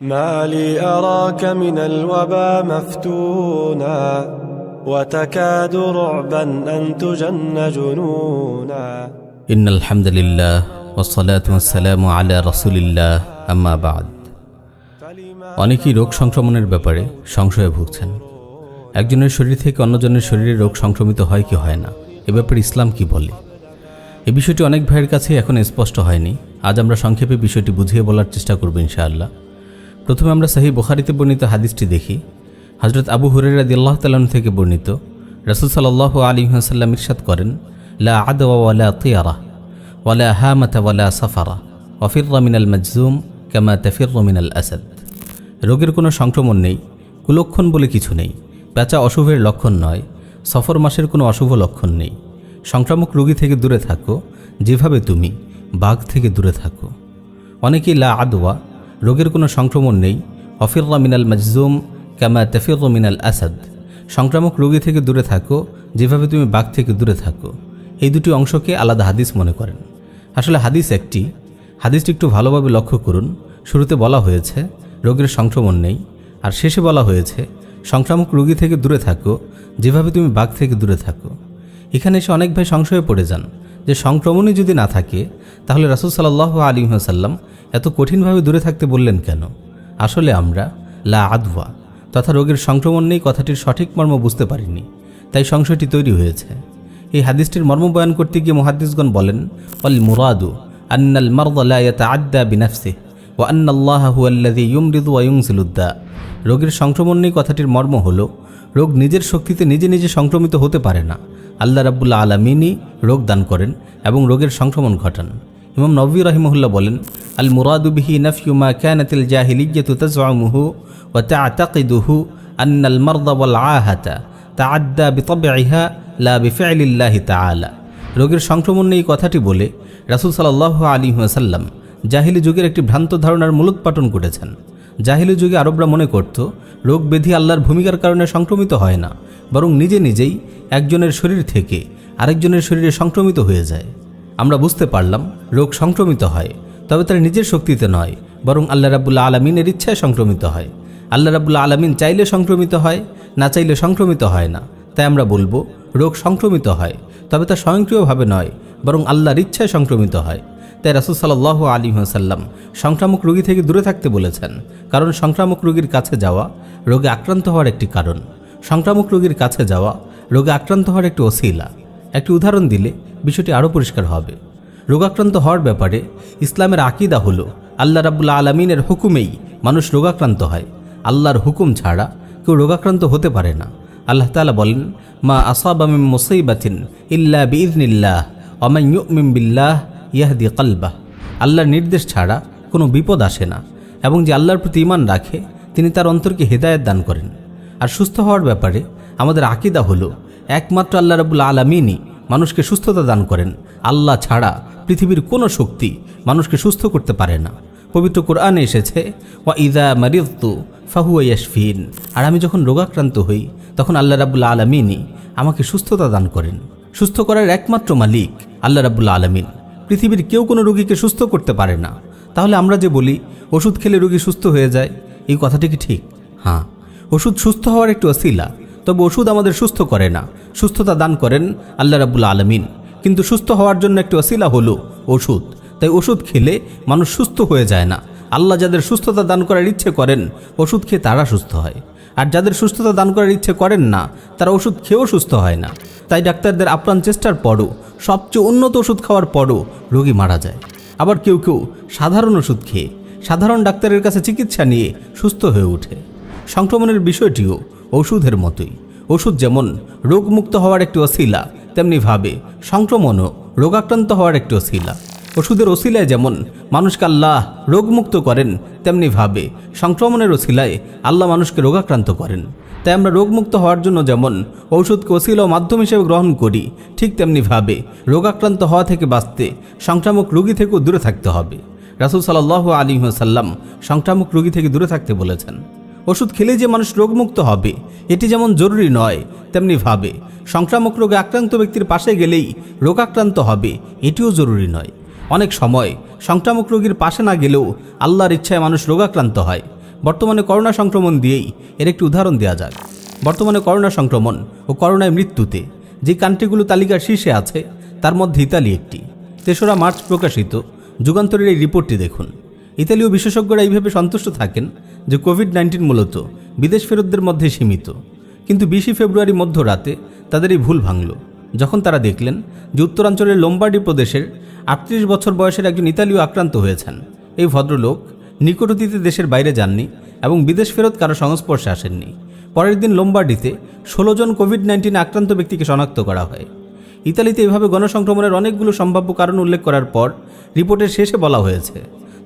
ما لي أراك من الوبا مفتونا وتكاد رعبا أن تجن جنونا إن الحمد لله والصلاة والسلام على رسول الله أما بعد অনেকেই রোগ সংক্রমণের ব্যাপারে সংশয়ে ভুগছেন একজনের শরীর থেকে অন্যজনের শরীরে রোগ সংক্রমিত হয় কি হয় না এ ব্যাপারে ইসলাম কি বলে এ বিষয়টি অনেক ভাইয়ের কাছে এখন স্পষ্ট হয়নি আজ আমরা সংক্ষেপে বিষয়টি বুঝিয়ে বলার চেষ্টা করব ইনশাআল্লাহ প্রথমে আমরা সাহি বুখারিতে বর্ণিত হাদিসটি দেখি। হজরত আবু হুরেরা দিল্লাহ তালন থেকে বর্ণিত, রসুল সাল্লাহ আলী হাসাল্লাম ইরশাদ করেন, লা আদওয়া ওয়ালা তিয়ারা ওয়ালা হামাতা ওয়ালা সাফারা ওয়াফির মিনাল মজজুম কামা তাফির মিনাল আসাদ। রোগের কোনো সংক্রমণ নেই, কুলক্ষণ বলে কিছু নেই পেঁচা অশুভের লক্ষণ নয়, সফর মাসের কোনো অশুভ লক্ষণ নেই। সংক্রামক রোগী থেকে দূরে থাকো, যেভাবে তুমি, বাঘ থেকে দূরে থাকো। অনেকেই লা আদওয়া রোগের কোনো সংক্রমণ নেই। অফিররা মিনাল মজজুম কামা তফির মিনাল আসাদ। সংক্রামক রোগী থেকে দূরে থাকো, যেভাবে তুমি বাঘ থেকে দূরে থাকো। এই দুটি অংশকে আলাদা হাদিস মনে করেন। আসলে হাদিস একটি। হাদিসটি একটু ভালোভাবে লক্ষ্য করুন। শুরুতে বলা হয়েছে, রোগের সংক্রমণ নেই। আর শেষে বলা হয়েছে, সংক্রামক রোগী থেকে দূরে থাকো, যেভাবে তুমি বাঘ থেকে দূরে থাকো। এখানে এসে অনেক ভাই সংশয়ে পড়ে যান। যে সংক্রমণই যদি না থাকে, তাহলে রাসুল সাল্লাহ আলী সাল্লাম এত কঠিনভাবে দূরে থাকতে বললেন কেন? আসলে আমরা লা আদওয়া, তথা রোগের সংক্রমণ নেই কথাটির সঠিক মর্ম বুঝতে পারিনি, তাই সংশয়টি তৈরি হয়েছে। এই হাদিসটির মর্ম বয়ান করতে গিয়ে মহাদিসগণ বলেন অল মুরাদু আন্নাল মারদা আদ্দা বিনাফসে ও আন্নাল্লাহ হুয়াল্লাদি ইউমরিদু ওয়ুংসিলুদ্দা রোগের সংক্রমণ নেই কথাটির মর্ম হল রোগ নিজের শক্তিতে নিজে নিজে সংক্রমিত হতে পারে না। আল্লাহ রাবুল্লা আলমিনই রোগ দান করেন এবং রোগের সংক্রমণ ঘটান। ইমাম নবী রহিমহুল্লাহ বলেন, আল মুরাদুবিহি নফিউমা ক্যানাতিল জাহিলিজ্ঞতু তাজআমুহু ওয়া তা'তাকিদুহু আন্নাল মারদা ওয়াল আহাতা তাআদ্দা বিতাবইহা লা বিফি'লিল্লাহি তাআলা। রোগের সংক্রমণ নেই কথাটি বলে রাসূল সাল্লাল্লাহু আলাইহি ওয়াসাল্লাম জাহিলি যুগের একটি ভ্রান্ত ধারণার মূলোৎপাটন করেছেন। জাহিলি যুগে আরবরা মনে করত, রোগ ব্যাধি আল্লাহর ভূমিকার কারণে সংক্রমিত হয় না, বরং নিজে নিজেই একজনের শরীর থেকে আরেকজনের শরীরে সংক্রমিত হয়ে যায়। আমরা বুঝতে পারলাম, রোগ সংক্রমিত হয়, তবে তার নিজের শক্তিতে নয়, বরং আল্লাহ রাবুল্লা আলমিনের ইচ্ছায় সংক্রমিত হয়। আল্লাহ রাবুল্লা আলমিন চাইলে সংক্রমিত হয়, না চাইলে সংক্রমিত হয় না। তাই আমরা বলব, রোগ সংক্রমিত হয়, তবে তা স্বয়ংক্রিয়ভাবে নয়, বরং আল্লাহর ইচ্ছায় সংক্রমিত হয়। তাই রাসুল সাল্লাহ আলী সাল্লাম সংক্রামক রোগী থেকে দূরে থাকতে বলেছেন, কারণ সংক্রামক রোগীর কাছে যাওয়া রোগে আক্রান্ত হওয়ার একটি কারণ। সংক্রামক রোগীর কাছে যাওয়া রোগে আক্রান্ত হওয়ার একটি অসিলা একটি উদাহরণ দিলে বিষয়টি আরও পরিষ্কার হবে। রোগাক্রান্ত হওয়ার ব্যাপারে ইসলামের আকিদা হলো, আল্লাহ রাবুল্লা আলমিনের হুকুমেই মানুষ রোগাক্রান্ত হয়। আল্লাহর হুকুম ছাড়া কেউ রোগাক্রান্ত হতে পারে না। আল্লাহ তালা বলেন, মা আসাবামিম মুসাইবাতিন ইল্লা বিইজনিল্লাহ অমাইমিম বিল্লাহ ইয়াহদি কালবাহ। আল্লাহর নির্দেশ ছাড়া কোনো বিপদ আসে না এবং যে আল্লাহর প্রতি ইমান রাখে, তিনি তার অন্তরকে হেদায়ত দান করেন। আর সুস্থ হওয়ার ব্যাপারে আমাদের আকিদা হলো, একমাত্র আল্লাহ রাবুল আলমিনই মানুষকে সুস্থতা দান করেন। আল্লাহ ছাড়া পৃথিবীর কোনো শক্তি মানুষকে সুস্থ করতে পারে না। পবিত্র কোরআনে এসেছে, ওয়া ইদা মারিদতু ফাহুয়া ইয়াশফিন। আর আমি যখন রোগাক্রান্ত হই, তখন আল্লাহ রাবুল্লা আলমিনই আমাকে সুস্থতা দান করেন। সুস্থ করার একমাত্র মালিক আল্লাহ রাবুল্লা আলমিন। পৃথিবীর কেউ কোনো রোগীকে সুস্থ করতে পারে না। তাহলে আমরা যে বলি, ওষুধ খেলে রোগী সুস্থ হয়ে যায়, এই কথাটি কি ঠিক? হ্যাঁ ওষুধ সুস্থ হওয়ার একটু অসিলা তবে ওষুধ আমাদের সুস্থ করে না। সুস্থতা দান করেন আল্লাহ রাবুল্লা আলমিন। কিন্তু সুস্থ হওয়ার জন্য একটি অশিলা হলো ওষুধ। তাই ওষুধ খেলে মানুষ সুস্থ হয়ে যায় না। আল্লাহ যাদের সুস্থতা দান করার ইচ্ছে করেন, ওষুধ খেয়ে তারা সুস্থ হয়। আর যাদের সুস্থতা দান করার ইচ্ছে করেন না, তারা ওষুধ খেয়েও সুস্থ হয় না। তাই ডাক্তারদের আপ্রাণ চেষ্টার পরও, সবচেয়ে উন্নত ওষুধ খাওয়ার পরও রোগী মারা যায়। আবার কেউ কেউ সাধারণ ওষুধ খেয়ে, সাধারণ ডাক্তারের কাছে চিকিৎসা নিয়ে সুস্থ হয়ে ওঠে। সংক্রমণের বিষয়টিও ওষুধের মতোই। ওষুধ যেমন রোগমুক্ত হওয়ার একটি অশিলা তেমনিভাবে সংক্রমণও রোগাক্রান্ত হওয়ার একটি অশিলা। ওষুধের ওসিলায় যেমন মানুষকে আল্লাহ রোগমুক্ত করেন তেমনিভাবে সংক্রমণের ওসিলায় আল্লাহ মানুষকে রোগাক্রান্ত করেন। তাই আমরা রোগমুক্ত হওয়ার জন্য যেমন ঔষধকে ওসিলা ও মাধ্যম হিসেবে গ্রহণ করি, ঠিক তেমনিভাবে রোগাক্রান্ত হওয়া থেকে বাঁচতে সংক্রামক রোগী থেকেও দূরে থাকতে হবে। রাসুল সাল্লাহ আলী সাল্লাম সংক্রামক রোগী থেকে দূরে থাকতে বলেছেন, ওষুধ খেলে যে মানুষ রোগমুক্ত হবে, এটি যেমন জরুরি নয়, তেমনি ভাবে সংক্রামক রোগে আক্রান্ত ব্যক্তির পাশে গেলেই রোগাক্রান্ত হবে, এটিও জরুরি নয়। অনেক সময় সংক্রামক রোগীর পাশে না গেলেও আল্লাহর ইচ্ছায় মানুষ রোগাক্রান্ত হয়। বর্তমানে করোনা সংক্রমণ দিয়েই এর একটি উদাহরণ দেওয়া যাক। বর্তমানে করোনা সংক্রমণ ও করোনায় মৃত্যুতে যে কান্ট্রিগুলো তালিকার শীর্ষে আছে, তার মধ্যে ইতালি একটি। তেসরা মার্চ প্রকাশিত। যুগান্তরের এই রিপোর্টটি দেখুন। ইতালীয় বিশেষজ্ঞরা এইভাবে সন্তুষ্ট থাকেন যে কোভিড নাইন্টিন মূলত বিদেশ ফেরতদের মধ্যে সীমিত। কিন্তু বিশে ফেব্রুয়ারি মধ্যরাতে তাদের এই ভুল ভাঙল। যখন তারা দেখলেন যে উত্তরাঞ্চলের লোম্বার্ডি প্রদেশের আটত্রিশ বছর বয়সের একজন ইতালীয় আক্রান্ত হয়েছেন। এই ভদ্রলোক নিকট অতীতে দেশের বাইরে যাননি এবং বিদেশ ফেরত কারও সংস্পর্শে আসেননি। পরের দিন লোম্বার্ডিতে ষোলো জন কোভিড নাইন্টিন আক্রান্ত ব্যক্তিকে শনাক্ত করা হয়। ইতালিতে এভাবে গণসংক্রমণের অনেকগুলো সম্ভাব্য কারণ উল্লেখ করার পর রিপোর্টের শেষে বলা হয়েছে।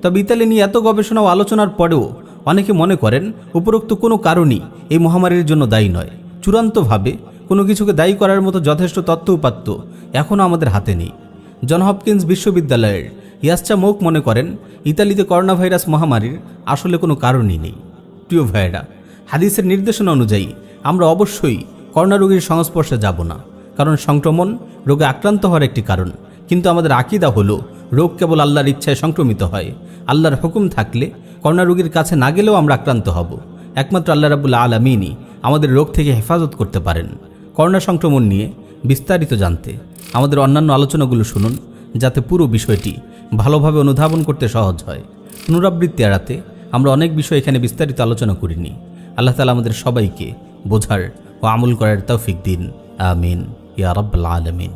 তবে ইতালি নিয়ে এত গবেষণা ও আলোচনার পরেও অনেকে মনে করেন উপরোক্ত কোনো কারণই এই মহামারীর জন্য দায়ী নয়। চূড়ান্তভাবে কোনো কিছুকে দায়ী করার মতো যথেষ্ট তথ্য উপাত্ত এখনও আমাদের হাতে নেই। জন হপকিন্স বিশ্ববিদ্যালয়ের ইয়াসচা মৌক মনে করেন, ইতালিতে করোনা ভাইরাস মহামারীর আসলে কোনো কারণই নেই। প্রিয় ভাইয়েরা, হাদিসের নির্দেশনা অনুযায়ী আমরা অবশ্যই করোনা রোগীর সংস্পর্শে যাব না, কারণ সংক্রমণ রোগে আক্রান্ত হওয়ার একটি কারণ। কিন্তু আমাদের আকিদা হলো, রোগ কেবল আল্লাহর ইচ্ছায় সংক্রমিত হয়। আল্লাহর হুকুম থাকলে করোনা রোগীর কাছে না গেলেও আমরা আক্রান্ত হব। একমাত্র আল্লাহ রাবুল্লা আলমিনই আমাদের রোগ থেকে হেফাজত করতে পারেন। করোনা সংক্রমণ নিয়ে বিস্তারিত জানতে আমাদের অন্যান্য আলোচনাগুলো শুনুন, যাতে পুরো বিষয়টি ভালোভাবে অনুধাবন করতে সহজ হয়। পুনরাবৃত্তি এড়াতে আমরা অনেক বিষয় এখানে বিস্তারিত আলোচনা করিনি। আল্লাহ তালা আমাদের সবাইকে বোঝার ও আমল করার তৌফিক দিন। আমিন। ইয়া রব্বাল আলমিন।